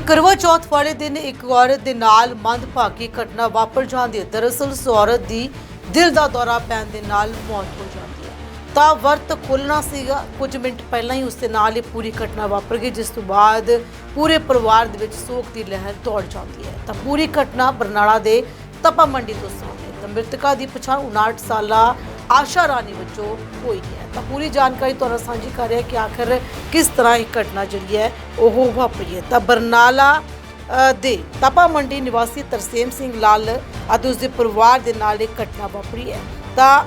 ਕਰਵਾ ਚੌਥ ਵਾਲੇ ਦਿਨ ਇੱਕ ਔਰਤ ਦੇ ਨਾਲ ਮੰਦਭਾਗੀ ਘਟਨਾ ਵਾਪਰ ਜਾਂਦੀ ਹੈ। ਦਰਅਸਲ ਉਸ ਔਰਤ ਦੀ ਦਿਲ ਦਾ ਦੌਰਾ ਪੈਣ ਦੇ ਨਾਲ ਮੌਤ ਹੋ ਜਾਂਦੀ ਹੈ। ਤਾਂ ਵਰਤ ਖੁੱਲਣਾ ਸੀਗਾ। ਕੁਝ ਮਿੰਟ ਪਹਿਲਾਂ ਹੀ ਉਸ ਦੇ ਨਾਲ ਇਹ ਪੂਰੀ ਘਟਨਾ ਵਾਪਰ ਗਈ, ਜਿਸ ਤੋਂ ਬਾਅਦ ਪੂਰੇ ਪਰਿਵਾਰ ਦੇ ਵਿੱਚ ਸੋਗ ਦੀ ਲਹਿਰ ਦੌੜ ਜਾਂਦੀ ਹੈ। ਤਾਂ ਪੂਰੀ ਘਟਨਾ ਬਰਨਾਲਾ ਦੇ ਤਪਾ ਮੰਡੀ ਤੋਂ ਸਾਹਮਣੇ। ਤਾਂ ਮ੍ਰਿਤਕਾ ਦੀ ਪਛਾਣ 59 ਸਾਲਾ ਆਸ਼ਾ ਰਾਣੀ ਵਜੋਂ ਹੋਈ ਹੈ। ਤਾਂ ਪੂਰੀ ਜਾਣਕਾਰੀ ਤੁਹਾਨੂੰ ਸਾਂਝੀ ਕਰ ਰਿਹਾ ਕਿ ਆਖਰ ਕਿਸ ਤਰ੍ਹਾਂ ਇਹ ਘਟਨਾ ਜਿਹੜੀ ਹੈ, ਉਹ ਵਾਪਰੀ ਹੈ। ਤਾਂ ਬਰਨਾਲਾ ਦੇ ਤਪਾ ਮੰਡੀ ਨਿਵਾਸੀ ਤਰਸੇਮ ਸਿੰਘ ਲਾਲ ਅਤੇ ਉਸ ਦੇ ਪਰਿਵਾਰ ਦੇ ਨਾਲ ਇਹ ਘਟਨਾ ਵਾਪਰੀ ਹੈ। ਤਾਂ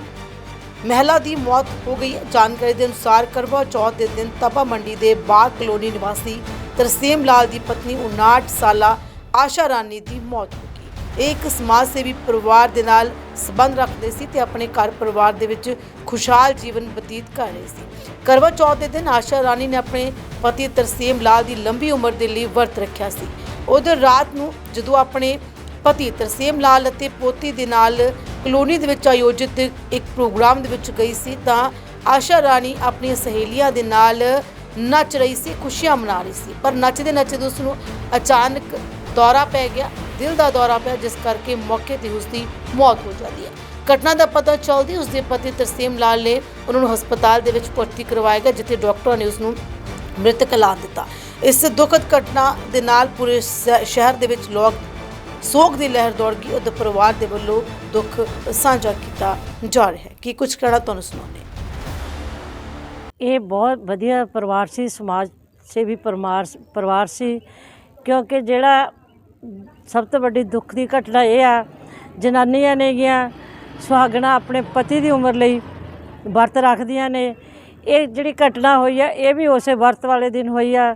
ਮਹਿਲਾ ਦੀ ਮੌਤ ਹੋ ਗਈ ਹੈ। ਜਾਣਕਾਰੀ ਦੇ ਅਨੁਸਾਰ ਕਰਵਾ ਚੌਥ ਦੇ ਦਿਨ ਤਪਾ ਮੰਡੀ ਦੇ ਬਾਗ ਕਲੋਨੀ ਨਿਵਾਸੀ ਤਰਸੇਮ ਲਾਲ ਦੀ ਪਤਨੀ 59 ਸਾਲਾ ਆਸ਼ਾ ਰਾਣੀ ਦੀ ਮੌਤ ਹੋ ਇਹ ਇੱਕ ਸਮਾਜ ਸੇਵੀ ਪਰਿਵਾਰ ਦੇ ਨਾਲ ਸੰਬੰਧ ਰੱਖਦੇ ਸੀ ਤੇ ਆਪਣੇ ਘਰ ਪਰਿਵਾਰ ਦੇ ਵਿੱਚ ਖੁਸ਼ਹਾਲ ਜੀਵਨ ਬਤੀਤ ਕਰ ਰਹੇ ਸੀ। ਕਰਵਾ ਚੌਥ ਦੇ ਦਿਨ ਆਸ਼ਾ ਰਾਣੀ ਨੇ ਆਪਣੇ ਪਤੀ ਤਰਸੇਮ ਲਾਲ ਦੀ ਲੰਬੀ ਉਮਰ ਦੇ ਲਈ ਵਰਤ ਰੱਖਿਆ ਸੀ। ਉਧਰ ਰਾਤ ਨੂੰ ਜਦੋਂ ਆਪਣੇ ਪਤੀ ਤਰਸੇਮ ਲਾਲ ਅਤੇ ਪੋਤੀ ਦੇ ਨਾਲ ਕਲੋਨੀ ਦੇ ਵਿੱਚ ਆਯੋਜਿਤ ਇੱਕ ਪ੍ਰੋਗਰਾਮ ਦੇ ਵਿੱਚ ਗਈ ਸੀ ਤਾਂ ਆਸ਼ਾ ਰਾਣੀ ਆਪਣੀਆਂ ਸਹੇਲੀਆਂ ਦੇ ਨਾਲ ਨੱਚ ਰਹੀ ਸੀ, ਖੁਸ਼ੀਆਂ ਮਨਾ ਰਹੀ ਸੀ। ਪਰ ਨੱਚਦੇ ਨੱਚਦੇ ਉਸ ਨੂੰ ਅਚਾਨਕ ਦੌਰਾ ਪੈ ਗਿਆ। ਦਿਲ ਦਾ ਦੌਰਾ ਪਿਆ, ਜਿਸ ਕਰਕੇ ਮੌਕੇ ਤੇ ਉਸ ਦੀ ਮੌਤ ਹੋ ਜਾਂਦੀ ਹੈ। ਘਟਨਾ ਦਾ ਪਤਾ ਚੱਲਦੀ ਉਸ ਦੇ ਪਤੀ ਤਰਸੇਮ ਲਾਲ ਨੇ ਉਹਨਾਂ ਨੂੰ ਹਸਪਤਾਲ ਦੇ ਵਿੱਚ ਭਰਤੀ ਕਰਵਾਇਆ ਗਿਆ, ਜਿੱਥੇ ਡਾਕਟਰਾਂ ਨੇ ਉਸ ਨੂੰ ਮ੍ਰਿਤਕ ਐਲਾਨ ਦਿੱਤਾ। ਇਸ ਦੁਖਦ ਘਟਨਾ ਦੇ ਨਾਲ ਪੂਰੇ ਸ਼ਹਿਰ ਦੇ ਵਿੱਚ ਲੋਕ ਸੋਗ ਦੀ ਲਹਿਰ ਦੌੜ ਗਈ। ਉਹਦੇ ਪਰਿਵਾਰ ਦੇ ਵੱਲੋਂ ਦੁੱਖ ਸਾਂਝਾ ਕੀਤਾ ਜਾ ਰਿਹਾ ਹੈ। ਕੀ ਕੁਝ ਕਹਿਣਾ ਤੁਹਾਨੂੰ ਸੁਣਾਉਂਦੇ ਇਹ ਬਹੁਤ ਵਧੀਆ ਪਰਿਵਾਰ ਸੀ, ਸਮਾਜ ਸੇਵੀ ਪਰਿਵਾਰ ਪਰਿਵਾਰ ਸੀ, ਕਿਉਂਕਿ ਜਿਹੜਾ ਸਭ ਤੋਂ ਵੱਡੀ ਦੁੱਖ ਦੀ ਘਟਨਾ ਇਹ ਆ, ਜਨਾਨੀਆਂ ਨੇ ਗਿਆ ਸੁਹਾਗਣਾ ਆਪਣੇ ਪਤੀ ਦੀ ਉਮਰ ਲਈ ਵਰਤ ਰੱਖਦੀਆਂ ਨੇ। ਇਹ ਜਿਹੜੀ ਘਟਨਾ ਹੋਈ ਆ, ਇਹ ਵੀ ਉਸੇ ਵਰਤ ਵਾਲੇ ਦਿਨ ਹੋਈ ਆ।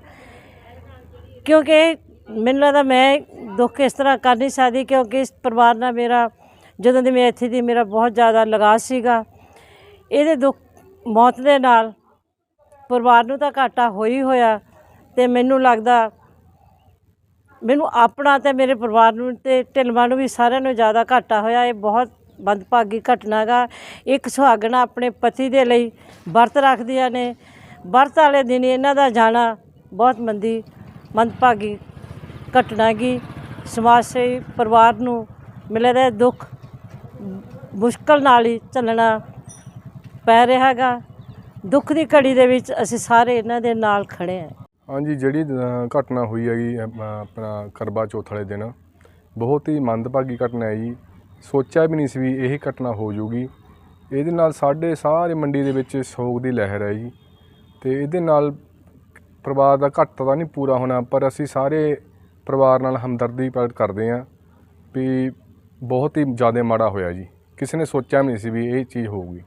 ਕਿਉਂਕਿ ਮੈਨੂੰ ਲੱਗਦਾ ਮੈਂ ਦੁੱਖ ਇਸ ਤਰ੍ਹਾਂ ਕਰ ਨਹੀਂ ਸਕਦੀ, ਕਿਉਂਕਿ ਇਸ ਪਰਿਵਾਰ ਨਾਲ ਮੇਰਾ, ਜਦੋਂ ਦੀ ਮੈਂ ਇੱਥੇ ਦੀ, ਮੇਰਾ ਬਹੁਤ ਜ਼ਿਆਦਾ ਲਗਾਅ ਸੀਗਾ। ਇਹਦੇ ਦੁੱਖ, ਮੌਤ ਦੇ ਨਾਲ ਪਰਿਵਾਰ ਨੂੰ ਤਾਂ ਘਾਟਾ ਹੋਈ ਹੋਇਆ ਤੇ ਮੈਨੂੰ ਲੱਗਦਾ ਮੈਨੂੰ ਆਪਣਾ ਤੇ ਮੇਰੇ ਪਰਿਵਾਰ ਨੂੰ ਤੇ ਢਿਲਵਾਂ ਨੂੰ ਵੀ ਸਾਰਿਆਂ ਨੂੰ ਜ਼ਿਆਦਾ ਘਾਟਾ ਹੋਇਆ। ਇਹ ਬਹੁਤ ਮੰਦਭਾਗੀ ਘਟਨਾ ਗਾ ਇੱਕ ਸੁਹਾਗਣਾ ਆਪਣੇ ਪਤੀ ਦੇ ਲਈ ਵਰਤ ਰੱਖਦੀਆਂ ਨੇ। ਵਰਤ ਵਾਲੇ ਦਿਨ ਇਹਨਾਂ ਦਾ ਜਾਣਾ ਬਹੁਤ ਮੰਦੀ, ਮੰਦਭਾਗੀ ਘਟਨਾ ਗੀ ਸਮਾਜ ਸੇਵੀ ਪਰਿਵਾਰ ਨੂੰ ਮਿਲੇ ਦਾ ਦੁੱਖ ਮੁਸ਼ਕਲ ਨਾਲ ਹੀ ਚੱਲਣਾ ਪੈ ਰਿਹਾ ਹੈਗਾ। ਦੁੱਖ ਦੀ ਘੜੀ ਦੇ ਵਿੱਚ ਅਸੀਂ ਸਾਰੇ ਇਹਨਾਂ ਦੇ ਨਾਲ ਖੜੇ ਹਾਂ। ਹਾਂਜੀ ਜਿਹੜੀ ਘਟਨਾ ਹੋਈ ਹੈਗੀ ਅ, ਆਪਣਾ ਕਰਵਾ ਚੌਥ ਵਾਲੇ ਦਿਨ ਬਹੁਤ ਹੀ ਮੰਦਭਾਗੀ ਘਟਨਾ ਹੈ ਜੀ। ਸੋਚਿਆ ਵੀ ਨਹੀਂ ਸੀ ਵੀ ਇਹ ਘਟਨਾ ਹੋ ਜੂਗੀ ਇਹਦੇ ਨਾਲ ਸਾਡੇ ਸਾਰੇ ਮੰਡੀ ਦੇ ਵਿੱਚ ਸੋਗ ਦੀ ਲਹਿਰ ਹੈ ਜੀ। ਤੇ ਇਹਦੇ ਨਾਲ ਪਰਿਵਾਰ ਦਾ ਘੱਟ ਤਾਂ ਨਹੀਂ ਪੂਰਾ ਹੋਣਾ ਪਰ ਅਸੀਂ ਸਾਰੇ ਪਰਿਵਾਰ ਨਾਲ ਹਮਦਰਦੀ ਪ੍ਰਗਟ ਕਰਦੇ ਹਾਂ ਵੀ ਬਹੁਤ ਹੀ ਜ਼ਿਆਦਾ ਮਾੜਾ ਹੋਇਆ ਜੀ। ਕਿਸੇ ਨੇ ਸੋਚਿਆ ਵੀ ਨਹੀਂ ਸੀ ਵੀ ਇਹ ਚੀਜ਼ ਹੋਊਗੀ।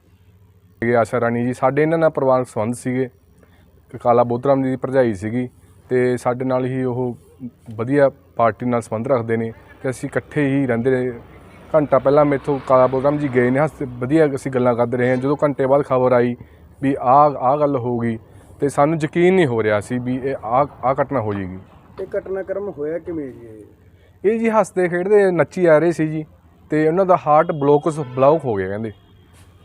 ਇਹ ਆਸ਼ਾ ਰਾਣੀ ਜੀ ਸਾਡੇ ਇਹਨਾਂ ਨਾਲ ਪਰਿਵਾਰਕ ਸੰਬੰਧ ਸੀਗੇ। ਕਾਲਾ ਬੋਧਰਾਮ ਜੀ ਦੀ ਭਰਜਾਈ ਸੀਗੀ ਤੇ ਸਾਡੇ ਨਾਲ ਹੀ ਉਹ ਵਧੀਆ ਪਾਰਟੀ ਨਾਲ ਸੰਬੰਧ ਰੱਖਦੇ ਨੇ ਤੇ ਅਸੀਂ ਇਕੱਠੇ ਹੀ ਰਹਿੰਦੇ ਰਹੇ। ਘੰਟਾ ਪਹਿਲਾਂ ਮੇਥੋਂ ਕਾਲਾ ਬੋਧਰਾਮ ਜੀ ਗਏ ਨੇ ਹੱਸ ਵਧੀਆ ਅਸੀਂ ਗੱਲਾਂ ਕਰਦੇ ਰਹੇ ਹਾਂ। ਜਦੋਂ ਘੰਟੇ ਬਾਅਦ ਖਬਰ ਆਈ ਵੀ ਆਹ ਆਹ ਗੱਲ ਹੋ ਗਈ ਤੇ ਸਾਨੂੰ ਯਕੀਨ ਨਹੀਂ ਹੋ ਰਿਹਾ ਸੀ ਵੀ ਇਹ ਆਹ ਆਹ ਘਟਨਾ ਹੋ ਜਾਏਗੀ। ਇਹ ਘਟਨਾਕ੍ਰਮ ਹੋਇਆ ਕਿਵੇਂ ਜੀ ਇਹ? ਇਹ ਜੀ ਹੱਸਦੇ ਖੇਡਦੇ ਨੱਚੀ ਆ ਰਹੇ ਸੀ ਜੀ ਤੇ ਉਹਨਾਂ ਦਾ ਹਾਰਟ ਬਲੋਕਸ ਬਲੌਕ ਹੋ ਗਿਆ ਕਹਿੰਦੇ।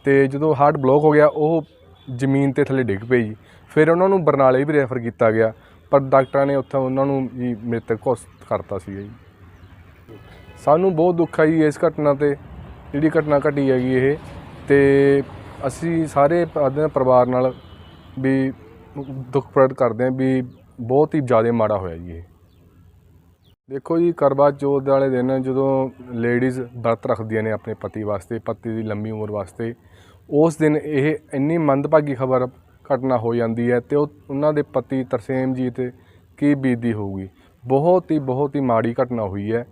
ਤੇ ਜਦੋਂ ਹਾਰਟ ਬਲੌਕ ਹੋ ਗਿਆ ਉਹ ਜ਼ਮੀਨ ਤੇ ਥੱਲੇ ਡਿੱਗ ਪਈ। ਜੀ ਫਿਰ ਉਹਨਾਂ ਨੂੰ ਬਰਨਾਲੇ ਵੀ ਰੈਫਰ ਕੀਤਾ ਗਿਆ, ਪਰ ਡਾਕਟਰਾਂ ਨੇ ਉੱਥੇ ਉਹਨਾਂ ਨੂੰ ਜੀ ਮ੍ਰਿਤਕ ਘੋਸ਼ਿਤ ਕਰਤਾ ਸੀ ਜੀ। ਸਾਨੂੰ ਬਹੁਤ ਦੁੱਖ ਆ ਜੀ ਇਸ ਘਟਨਾ ਤੇ, ਜਿਹੜੀ ਘਟਨਾ ਘਟੀ ਹੈਗੀ ਇਹ। ਤੇ ਅਸੀਂ ਸਾਰੇ ਆਪਦੇ ਪਰਿਵਾਰ ਨਾਲ ਵੀ ਦੁੱਖ ਪ੍ਰਗਟ ਕਰਦੇ ਹਾਂ ਵੀ ਬਹੁਤ ਹੀ ਜ਼ਿਆਦਾ ਮਾੜਾ ਹੋਇਆ ਜੀ ਇਹ। ਦੇਖੋ ਜੀ, ਕਰਵਾ ਚੌਥ ਵਾਲੇ ਦਿਨ ਜਦੋਂ ਲੇਡੀਜ਼ ਵਰਤ ਰੱਖਦੀਆਂ ਨੇ ਆਪਣੇ ਪਤੀ ਵਾਸਤੇ, ਪਤੀ ਦੀ ਲੰਮੀ ਉਮਰ ਵਾਸਤੇ ਉਸ ਦਿਨ ਇਹ ਇੰਨੀ ਮੰਦਭਾਗੀ ਖਬਰ ਘਟਨਾ ਹੋ ਜਾਂਦੀ ਹੈ ਤੇ ਉਹਨਾਂ ਦੇ ਪਤੀ ਤਰਸੇਮ ਜੀ ਤੇ ਕੀ ਬੀਤਦੀ ਹੋਊਗੀ। ਬਹੁਤ ਹੀ ਬਹੁਤ ਹੀ ਮਾੜੀ ਘਟਨਾ ਹੋਈ ਹੈ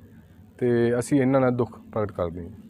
ਤੇ ਅਸੀਂ ਇਹਨਾਂ ਨਾਲ ਦੁੱਖ ਪ੍ਰਗਟ ਕਰਦੇ ਹਾਂ।